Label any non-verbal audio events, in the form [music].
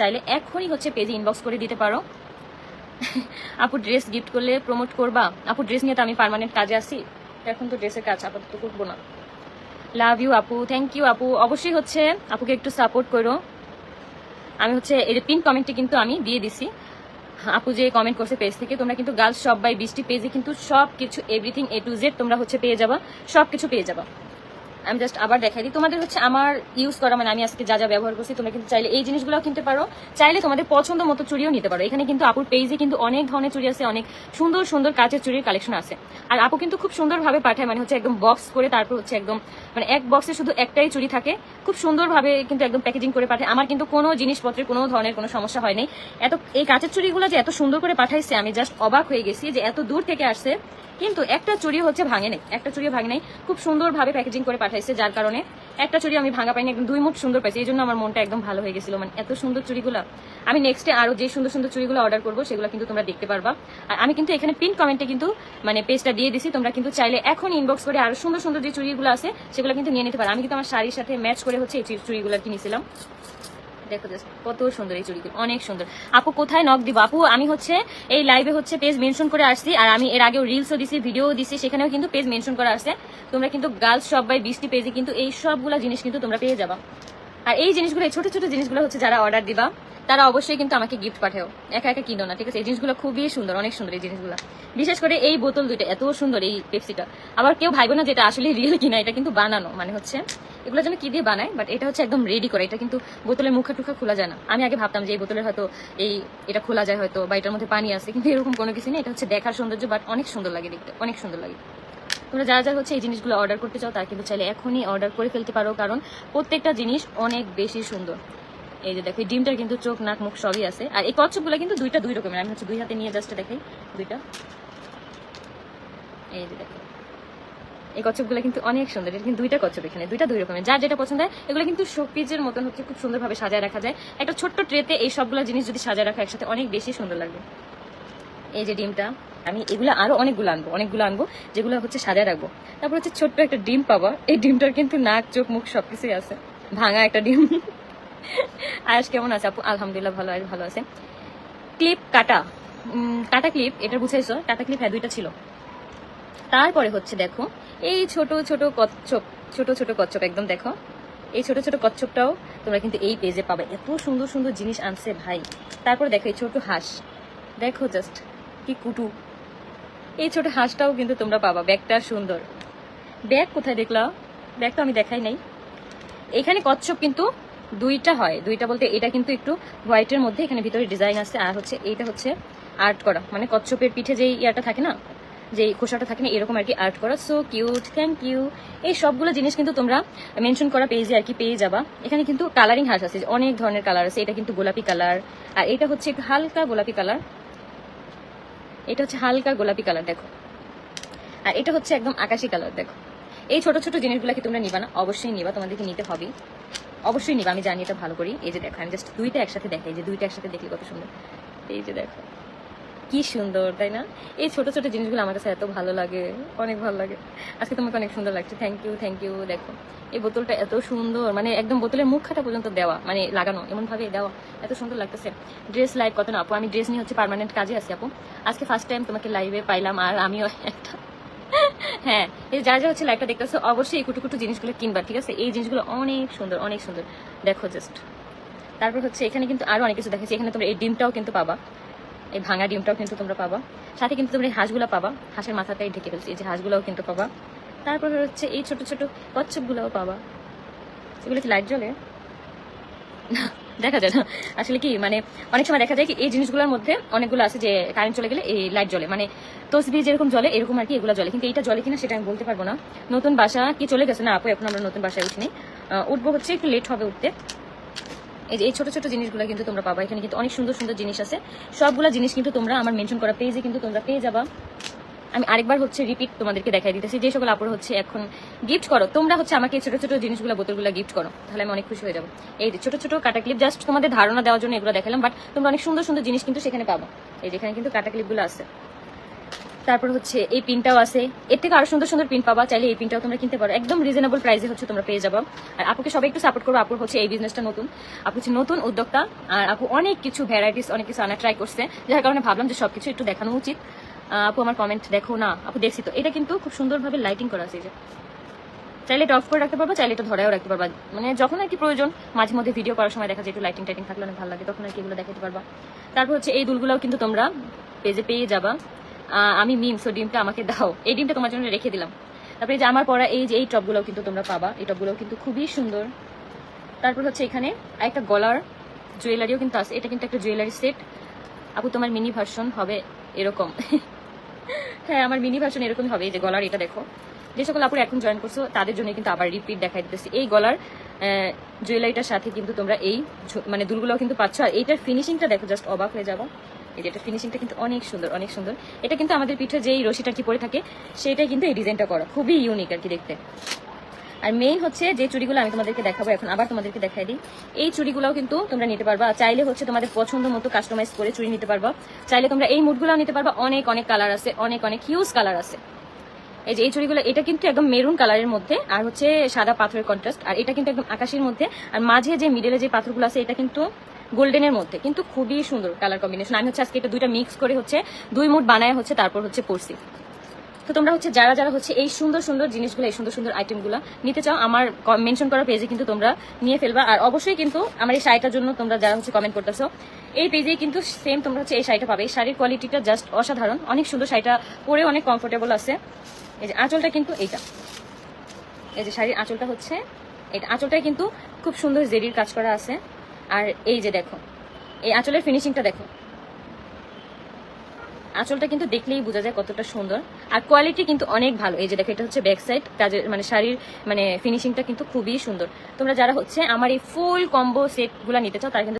চাইলে এখনই হচ্ছে পেজে ইনবক্স করে দিতে পারো। আপু ড্রেস গিফট করলে প্রমোট করবা? আপু ড্রেস নিয়ে তো আমি পার্মানেন্ট কাজে আসি এখন তো ড্রেসের কাজ আপাতত করব না। লাভ ইউ আপু। থ্যাংক ইউ আপু। অবশ্যই হচ্ছে আপুকে একটু সাপোর্ট করো। আমি হচ্ছে এর পিন কমেন্টে কিন্তু আমি দিয়ে দিছি। আপু যে কমেন্ট করছে পেজ থেকে, তোমরা কিন্তু গার্লস সব বাই বৃষ্টি পেজে কিন্তু সব কিছু এভরিথিং এ টু জেড তোমরা হচ্ছে পেয়ে যাবা। সব কিছু পেয়ে যাবা। আমি জাস্ট আবার দেখাই দিই। তোমাদের হচ্ছে আমার ইউজ করা মানে আমি আজকে যা যা ব্যবহার করছি, তোমরা কিন্তু চাইলে এই জিনিসগুলো কিনতে পারো। চাইলে তোমাদের পছন্দ মতো চুড়িও নিতে পারো। এখানে কিন্তু আপুর পেজে কিন্তু অনেক ধরনের চুড়ি আছে, অনেক সুন্দর সুন্দর কাচের চুড়ির কালেকশন আছে। আর আপু কিন্তু খুব সুন্দরভাবে পাঠায় মানে হচ্ছে একদম বক্স করে তারপর হচ্ছে একদম মানে এক বক্সে শুধু একটাই চুড়ি থাকে। খুব সুন্দরভাবে কিন্তু একদম প্যাকেজিং করে পাঠায়। আমার কিন্তু কোনো জিনিসপত্রের কোনো ধরনের কোনো সমস্যা হয়নি এত, এই কাচের চুড়িগুলো যে এত সুন্দর করে পাঠাইছে, আমি জাস্ট অবাক হয়ে গেছি যে এত দূর থেকে আসছে। কিন্তু একটা চুড়ি হচ্ছে ভাঙে নেই, একটা চুড়ি ভাঙে নেই। খুব সুন্দরভাবে প্যাকেজিং করে পাঠাইছে যার কারণে একটা চুড়ি আমি ভাঙা পাইনি, একদম দুই মুঠ সুন্দর পাইছি। এই জন্য আমার মনটা একদম ভালো হয়ে গেছিল। মানে এত সুন্দর চুড়িগুলো আমি নেক্সটে আরও যে সুন্দর সুন্দর চুরিগুলো অর্ডার করব, সেগুলো কিন্তু তোমরা দেখতে পারবা। আর আমি কিন্তু এখানে পিন কমেন্টে কিন্তু মানে পেজটা দিয়ে দিছি। তোমরা কিন্তু চাইলে এখন ইনবক্স করে আরও সুন্দর সুন্দর যে চুরিগুলো আছে, সেগুলো কিন্তু নিয়ে নিতে পারো। আমি কিন্তু আমার শাড়ির সাথে ম্যাচ করে হচ্ছে এই চুরিগুলো কিনেছিলাম দেখো কত সুন্দর এই চুড়িগুলো, অনেক সুন্দর। আপু কোথায় নক দিব? আপু, আমি হচ্ছে এই লাইভে হচ্ছে পেজ মেনশন করে আসছি, আর আমি এর আগেও রিলসও দিছি ভিডিও দিছি, সেখানেও কিন্তু পেজ মেনশন করা আসছে। তোমরা কিন্তু গার্লস সব বাই বৃষ্টি পেজে কিন্তু এই সবগুলা জিনিস কিন্তু তোমরা পেয়ে যাবা। আর এই জিনিসগুলো, এই ছোট ছোট জিনিসগুলো হচ্ছে যারা অর্ডার দিবা, তারা অবশ্যই কিন্তু আমাকে গিফট পাঠাও। একা একা কিনো না, ঠিক আছে? এই জিনিসগুলো খুবই সুন্দর, অনেক সুন্দর এই জিনিসগুলো। বিশেষ করে এই বোতল দুইটা, এত সুন্দর এই পেপসিটা আবার কেউ ভাইবো না যেটা আসলে রিয়েল কিনা, এটা কিন্তু বানানো মানে হচ্ছে এগুলো যেন কি দিয়ে বানায় বাট এটা হচ্ছে একদম রেডি করে। এটা কিন্তু বোতলের মুখা টুখা খোলা যায় না। আমি আগে ভাবতাম যে এই বোতলের হয়তো এই এটা খোলা যায় হয়তো, বা এটার মধ্যে পানি আছে, কিন্তু এরকম কোনো কিছু নেই। এটা হচ্ছে দেখার সৌন্দর্য বাট অনেক সুন্দর লাগে দেখতে, অনেক সুন্দর লাগে। তোমরা যারা যারা হচ্ছে এই জিনিসগুলো অর্ডার করতে চাও, তারা কিন্তু চাইলে এখনই অর্ডার করে ফেলতে পারো, কারণ প্রত্যেকটা জিনিস অনেক বেশি সুন্দর। এই যে দেখো ডিমটার কিন্তু চোখ, নাক, মুখ সবই আছে। আর এই কচ্ছপগুলো কিন্তু দুইটা দুই রকমের। আমি হচ্ছে দুই হাতে নিয়ে জাস্ট দেখাই, দুইটা। এই যে দেখো। এই কচ্ছপগুলো কিন্তু অনেক সুন্দর। এটা কিন্তু দুইটা কচ্ছপ এখানে, দুইটা দুই রকমের। যার যেটা পছন্দ হয়, এগুলো কিন্তু শোপিজের মতন হচ্ছে খুব সুন্দরভাবে সাজায় রাখা যায়। একটা ছোট্ট ট্রেতে এই সবগুলো জিনিস যদি সাজায় রাখা একসাথে অনেক বেশি সুন্দর লাগবে। এই যে ডিমটা, আমি এগুলো আরও অনেকগুলো আনব অনেকগুলো আনব, যেগুলো হচ্ছে সাজায় রাখব। তারপর হচ্ছে ছোট্ট একটা ডিম পাবা। এই ডিমটার কিন্তু নাক, চোখ, মুখ সবকিছুই আছে। ভাঙা একটা ডিম। আয়াস কেমন আছে আপু? আলহামদুলিল্লাহ ভালো ভালো আছে। ক্লিপ কাটা। কাটা ক্লিপ, এটা বুঝাইছো? কাটা ক্লিপ হ্যাঁ দুইটা ছিল। তারপরে হচ্ছে দেখো, এই ছোট ছোট কচ্ছপ, ছোট ছোট কচ্ছপ একদম দেখো, এই ছোট ছোট কচ্ছপটাও তোমরা কিন্তু এই পেজে পাবে। এত সুন্দর সুন্দর জিনিস আনছে ভাই। তারপরে দেখো এই ছোট হাঁস, দেখো জাস্ট কি কুটু। এই ছোট হাঁসটাও কিন্তু তোমরা পাবা, ব্যাগটা সুন্দর। ব্যাগ কোথায় দেখলা? ব্যাগ তো আমি দেখাই নাই। এখানে কচ্ছপ কিন্তু দুইটা হয়। দুইটা বলতে এটা কিন্তু একটু হোয়াইটের মধ্যে এখানে ভিতরে ডিজাইন আছে, আর হচ্ছে এইটা হচ্ছে আর্ট করা। মানে কচ্ছপের পিঠে যেই ইয়াটা থাকে না যে খোসাটা থাকে না, এরকম আর কি আর্ট করা। সো কিউট থ্যাংক ইউ এই সবগুলো জিনিস কিন্তু তোমরা মেনশন করা পেজে আর কি পেয়ে যাবা। এখানে কিন্তু কালারিং হাঁস আছে, অনেক ধরনের কালার আছে। এটা কিন্তু গোলাপি কালার আর এটা হচ্ছে হালকা গোলাপি কালার এটা হচ্ছে হালকা গোলাপি কালার দেখো। আর এটা হচ্ছে একদম আকাশি কালার দেখো। এই ছোট ছোট জিনিসগুলো কি তোমরা নিবা না, অবশ্যই নিবা, তোমাদেরকে নিতে হবে অবশ্যই নিবা, আমি জানি এটা ভালো করি। এই যে দেখো, আমি জাস্ট দুইটা একসাথে দেখাই, যে দুইটা একসাথে দেখলে কত সুন্দর। এই যে দেখো। কি সুন্দর, তাই না? এই ছোট ছোট জিনিসগুলো আমার কাছে এত ভালো লাগে, অনেক ভালো লাগে। আজকে তোমাকে অনেক সুন্দর লাগছে। থ্যাংক ইউ থ্যাংক ইউ দেখো। এই বোতলটা এত সুন্দর মানে একদম বোতলের মুখটা পর্যন্ত দেওয়া মানে লাগানো এমন ভাবে দেওয়া, এত সুন্দর লাগতেছে। ড্রেস লাইভ কত না, আপু? আমি ড্রেস নিয়ে হচ্ছে পার্মানেন্ট কাজে আছি, আপু। আজকে ফার্স্ট টাইম তোমাকে লাইভে পাইলাম, আর আমিও একটা [laughs] হ্যাঁ এই যা যা হচ্ছে লাইভটা দেখতেছো, অবশ্যই এই কুটু কুটু জিনিসগুলো কিনবা, ঠিক আছে? এই জিনিসগুলো অনেক সুন্দর অনেক সুন্দর। দেখো জাস্ট তারপর হচ্ছে এখানে কিন্তু আরও অনেক কিছু দেখাচ্ছি। এখানে তোমরা এই ডিমটাও কিন্তু পাবা। এই ভাঙা ডিমটাও কিন্তু তোমরা পাবা। সাথে কিন্তু তোমরা এই হাঁসগুলো পাবা। হাঁসের মাথাটাই ঢেকে ফেলছি এই যে হাঁসগুলোও কিন্তু পাবা। তারপর হচ্ছে এই ছোট ছোট কচ্ছপগুলোও পাবা। এগুলো কি লাইট জ্বলে? না, দেখা যায় না। আসলে কি মানে অনেক সময় দেখা যায় কি এই জিনিসগুলোর মধ্যে অনেকগুলো আছে যে কারেন্ট চলে গেলে এই লাইট জ্বলে। মানে তসবি যেরকম জলে এরকম আর কি এগুলো জলে কিন্তু এইটা জ্বলে কিনা সেটা আমি বলতে পারব না। নতুন বাসা কি চলে গেছে? না আপু এখন আমরা নতুন বাসায় উঠিনি উঠবো হচ্ছে একটু লেট হবে উঠতে। এই যে এই ছোট ছোট জিনিসগুলো কিন্তু তোমরা পাবা। এখানে কিন্তু অনেক সুন্দর সুন্দর জিনিস আছে। সবগুলা জিনিস কিন্তু তোমরা আমার মেনশন করা পেজে কিন্তু তোমরা পেয়ে যাবা। আমি আরেকবার হচ্ছে রিপিট তোমাদেরকে দেখাই দিতেছি। যে সকল আপুর হচ্ছে এখন গিফট করো, তোমরা হচ্ছে আমাকে ছোট ছোট জিনিসগুলো, বোতলগুলো গিফট করো। তাহলে আমি অনেক খুশি হয়ে যাব। এই যে ছোট ছোট কাটা ক্লিপ জাস্ট তোমাদের ধারণা দেওয়ার জন্য এগুলো দেখালাম বাট তোমরা অনেক সুন্দর সুন্দর জিনিস কিন্তু সেখানে পাবো। এই যেখানে কিন্তু কাটা ক্লিপগুলো আছে। তারপর হচ্ছে এই পিনটাও আছে। এর থেকে আরও সুন্দর সুন্দর পিন পাবা, চাইলে এই পিনটাও তোমরা কিনতে পারো। একদম রিজনেবল প্রাইসে হচ্ছে তোমরা পেয়ে যাব। আর আপুকে সবাই একটু সাপোর্ট করব আপুর হচ্ছে এই বিজনেসটা নতুন। আপু হচ্ছে নতুন উদ্যোক্তা, আর আপু অনেক কিছু ভ্যারাইটিস অনেক কিছু আনা ট্রাই করছে। যার কারণে ভাবলাম যে সবকিছু একটু দেখানো উচিত। আপু আমার কমেন্ট দেখো না, আপু দেখছি তো। এটা কিন্তু খুব সুন্দরভাবে লাইটিং করা আছে যে। চাইলে এটা অফ করে রাখতে পারব, চাইলে এটা ধরেও রাখতে পারবা। মানে যখন আর কি প্রয়োজন, মাঝে মধ্যে ভিডিও করার সময় দেখা যায় একটু লাইটিং টাইটিং থাকলে অনেক ভালো লাগে, তখন আর কি এগুলো দেখাতে পারবা। তারপর হচ্ছে এই দুলগুলোও কিন্তু তোমরা পেজে পেয়ে যাবা। আমি মিম সো ডিমটা আমাকে দাও। এই ডিমটা তোমার জন্য রেখে দিলাম। তারপরে যে আমার পরা এই যে, এই টপগুলোও কিন্তু তোমরা পাবা। এই টপগুলোও কিন্তু খুবই সুন্দর। তারপর হচ্ছে এখানে একটা গলার জুয়েলারিও কিন্তু আছে। এটা কিন্তু একটা জুয়েলারি সেট আপু, তোমার মিনি ভার্সন হবে এরকম। [laughs] হ্যাঁ আমার মিনি ভার্সন এরকমই হবে। এই যে গলার এটা দেখো। যে সকল আপুর এখন জয়েন করছ, তাদের জন্য কিন্তু আবার রিপিট দেখাই দিতেছি। এই গলার জুয়েলারিটার সাথে কিন্তু তোমরা এই মানে দুলগুলো কিন্তু পাচ্ছ। আর এইটার ফিনিশিংটা দেখো জাস্ট অবাক হয়ে যাব। এই যে এটা ফিনিশিংটা কিন্তু অনেক সুন্দর অনেক সুন্দর। এটা কিন্তু আমাদের পিঠে যেই রশিটা কি পরে থাকে, সেটাই কিন্তু এই ডিজাইনটা করা। খুবই ইউনিক আর কি দেখতে। আর মেইন হচ্ছে যে চুড়িগুলো আমি তোমাদেরকে দেখাবো, এখন আবার তোমাদেরকে দেখাই দিই। এই চুড়িগুলোও কিন্তু তোমরা নিতে পারবা। চাইলে হচ্ছে তোমাদের পছন্দ মতো কাস্টমাইজ করে চুড়ি নিতে পারবা। চাইলে তোমরা এই মুডগুলোও নিতে পারবা। অনেক অনেক কালার আছে, অনেক অনেক হিউজ কালার আছে। এই যে এই চুড়িগুলো, এটা কিন্তু একদম মেরুন কালারের মধ্যে, আর হচ্ছে সাদা পাথরের কন্ট্রাস্ট আর এটা কিন্তু একদম আকাশের মধ্যে। আর মাঝে যে মিডলে যে পাথরগুলো আছে, এটা কিন্তু গোল্ডেনের মধ্যে। কিন্তু খুবই সুন্দর কালার কম্বিনেশন আমি হচ্ছে আজকে এটা দুইটা মিক্স করে হচ্ছে দুই মুড বানায় হচ্ছে, তারপর হচ্ছে পরছি। তো তোমরা হচ্ছে যারা যারা হচ্ছে এই সুন্দর সুন্দর জিনিসগুলো, এই সুন্দর সুন্দর আইটেমগুলো নিতে চাও, আমার মেনশন করা পেজে কিন্তু তোমরা নিয়ে ফেলবা। আর অবশ্যই কিন্তু আমার এই শাড়িটার জন্য তোমরা যারা হচ্ছে কমেন্ট করতেছো, এই পেজে কিন্তু সেম তোমরা হচ্ছে এই শাড়িটা পাবে। এই শাড়ির কোয়ালিটিটা জাস্ট অসাধারণ। অনেক সুন্দর শাড়িটা পরে অনেক কমফোর্টেবল আছে। এই যে আঁচলটা কিন্তু এইটা। এই যে শাড়ির আঁচলটা হচ্ছে এটা আঁচলটায় কিন্তু খুব সুন্দর জেরির কাজ করা আছে। আর এই যে দেখো, এই আঁচলের ফিনিশিংটা দেখো। আঁচলটা কিন্তু দেখলেই বোঝা যায় কতটা সুন্দর। আর কোয়ালিটি কিন্তু অনেক ভালো। এই যে দেখো, এটা হচ্ছে ব্যাক সাইড কাজের মানে শাড়ির মানে ফিনিশিংটা কিন্তু খুবই সুন্দর। তোমরা যারা হচ্ছে আমার এই ফুল কম্বো সেটগুলো নিতে চাও, তারা কিন্তু